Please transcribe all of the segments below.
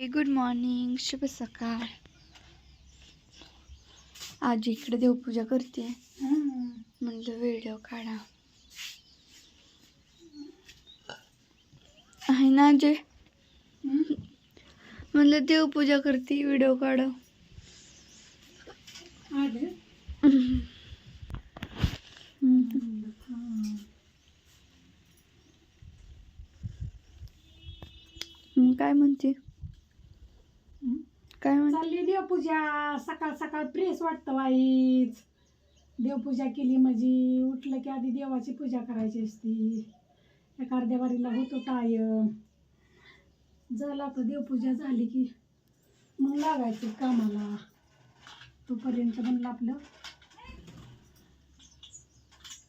Good morning शुभ सकाळ. आज इकडे देवपूजा करते. म्हणलं व्हिडिओ काढा. आहे ना अजय म्हणलं देवपूजा करते व्हिडिओ काढा. काय म्हणते? काय म्हणते चालली देवपूजा. सकाळ सकाळ फ्रेश वाटतं वाईच देवपूजा केली म्हणजे उठलं की आधी देवाची पूजा करायची असती. एका अर्ध्यावारीला होतो टायम. झाला तर देवपूजा झाली की मग लागायचं कामाला. तोपर्यंत म्हणलं आपलं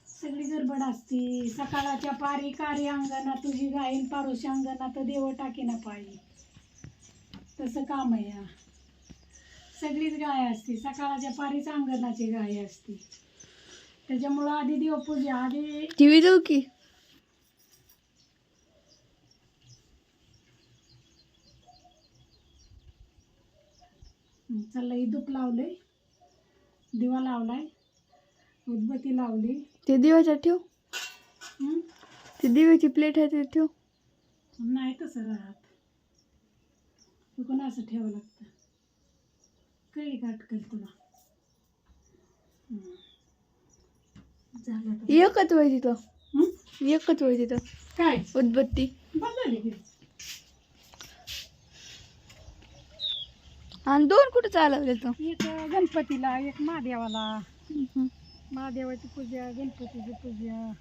सगळी गडबड असते. सकाळच्या पारी कारी अंगणा तुझी गायन पारुशी अंगणा तर देव टाकीना पायी. तसं काम आहे. या सगळीच गाय असते. सकाळच्या पारीच अंगणाची गाय असते. त्याच्यामुळं आधी देवपूजा आधी टी व्ही जाऊ की चाललंय इदूप लावलंय. दिवा लावलाय. उदबत्ती लावली. ते दिवाच्यात ठेव. हं? ते दिव्याची प्लेट आहे ते ठेव. नाही तसं राहत. तुला असं ठेवावं लागतं. तुला. झालं. एकच वय तिथं. हं? एकच वय तिथं. काय? उदबत्ती. आणि दोन कुठं चालवले तो? एक गणपतीला एक महादेवाला. महादेवाची पूजा गणपतीची पूजा.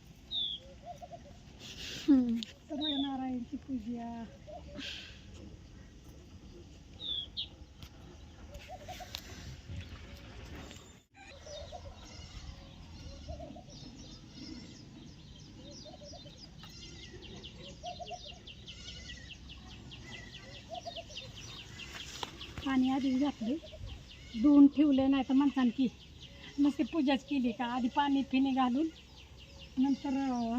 सत्यनारायणची पूजा. पाणी आधी घातले. धुवून ठेवलं नाही तर माणसाने की नुसती पूजाच केली का? आधी पाणी पिणे घालून नंतर अं,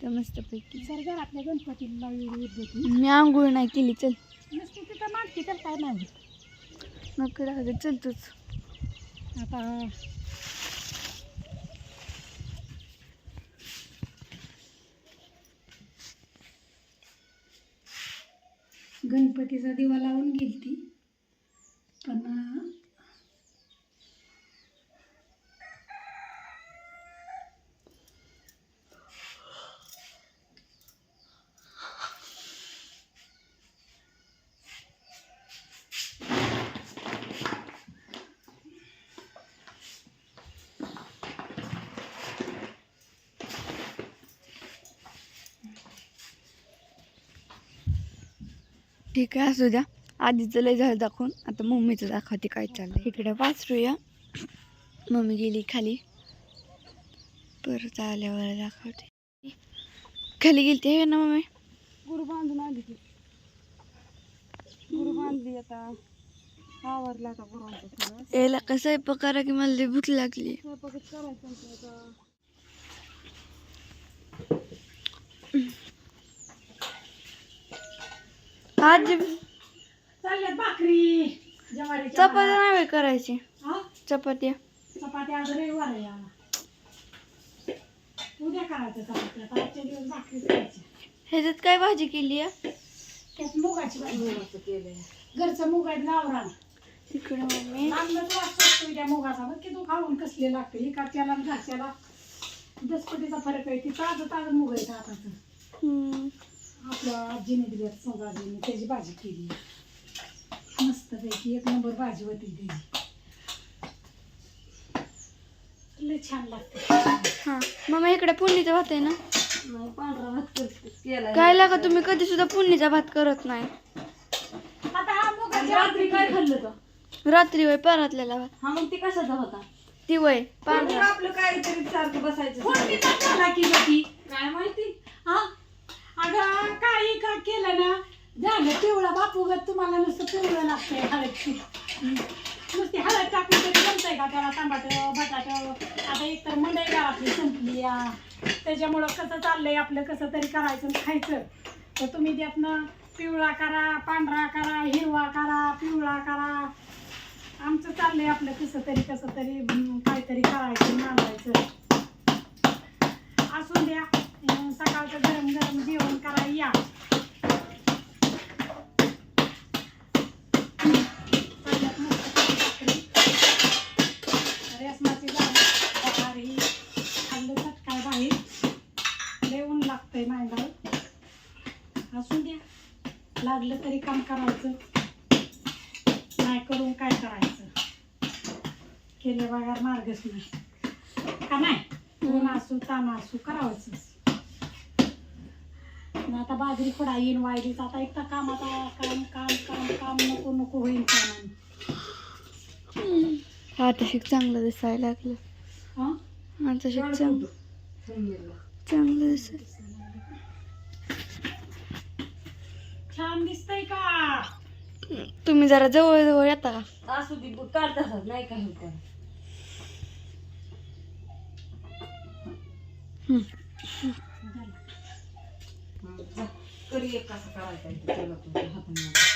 तर मस्त पैकी सर घरातल्या गणपतीला मी आंघोळ नाही केली चल. नुसती तिथं मागते तर काय नाही. होत नको राहू दे चल तूच. आता गणपतीचा दिवा लावून गेली ती पण ठीक आहे असू द्या. आधीचं लय झालं दाखवून. आता मम्मीचं दाखवते काय चाललंय. इकडे वाचरूया. मम्मी गेली खाली. परत आल्यावर दाखवते. खाली गेली आहे ना मम्मी? गुरु बांधून आली ती. गुरु बांधली आता. आवरला आता यायला कसं पकारा की मला भूक लागली. करायचं आज चालल्यात भाकरी. ज्वारीच्या चपात्या भाकरी. नाही करायची. हा? चपात्या. चपात्या आज रविवार आहे या उद्या करायचं चपात्या. आता आजच्या दिवस भाकरी करायची. ह्याच्यात काय भाजी केली आहे? त्यात मुगाची भाजी घरचं तिकडे मम्मी. त्या मुगाचा. बघ की तू खाऊन कसले लागते? आणि घरच्याला. दसपटीचा फरक आहे. ती ताजं ताजं मुग आहे हाताचं. हम्म. आपल्या आजीने दिल्यात संगाजीने त्याची भाजी केली. मस्त पैकी एक नंबर भाजी होती त्याची लय छान लागते. हा. मम्मी इकडे पुण्णीचा भात आहे ना? पांढरा भात केला काय लागा तुम्ही? कधी सुद्धा पुण्णीचा भात करत नाही. आता हा मुगाची रात्री काय खाल्लं तर रात्री वय पारातलेला भात. हा मग ती कशाचा होता? ती वय पांढरा. आपलं काहीतरी सारखं बसायचं फोडणीचा झाला की गती काय माहिती? हा? अगं काही का केलं ना? झालं पिवळा बापू ग तुम्हाला नुसतं पिवळं लागतंय हळदची नुसती हळद टाकून तरी जमतंय का त्याला? टमाट बटाटं? आता एक तर मंडई गावातली संपली या. त्याच्यामुळं कसं चाललंय आपलं कसं तरी करायचं आणि खायचं. तर तुम्ही त्यातनं पिवळा करा पांढरा करा हिरवा करा पिवळा करा. आमचं चाललंय आपलं कसं तरी कसं तरी काहीतरी करायचं मांडायचं. असून द्या. सकाळचं गरम गरम जेवण करायला या. चालल्यात मस्त भाकरी. रेशमाची झाली भारी. खाल्लं चटकाय बाहेर लेऊन ऊन लागतंय मांडावर असू द्या. लागलं तरी काम करायचं. नाही करून काय करायचं? केले बघा मार्गच नाही. का नाही? ऊन असू ताण असू करावंच. आता बाजरी खोडा येईन वायलीच आता एकटा काम आता काम काम काम काम नको नको होईन कामाने. आता शिक चांगलं दिसायला लागलं. हा? आता शिक चांगलं. चांगलं दिसायला छान दिसतंय का? तुम्ही जरा जवळ जवळ येता का? असू दे नाही काय होत. हम्म. झालं. करी एक कसं करायचं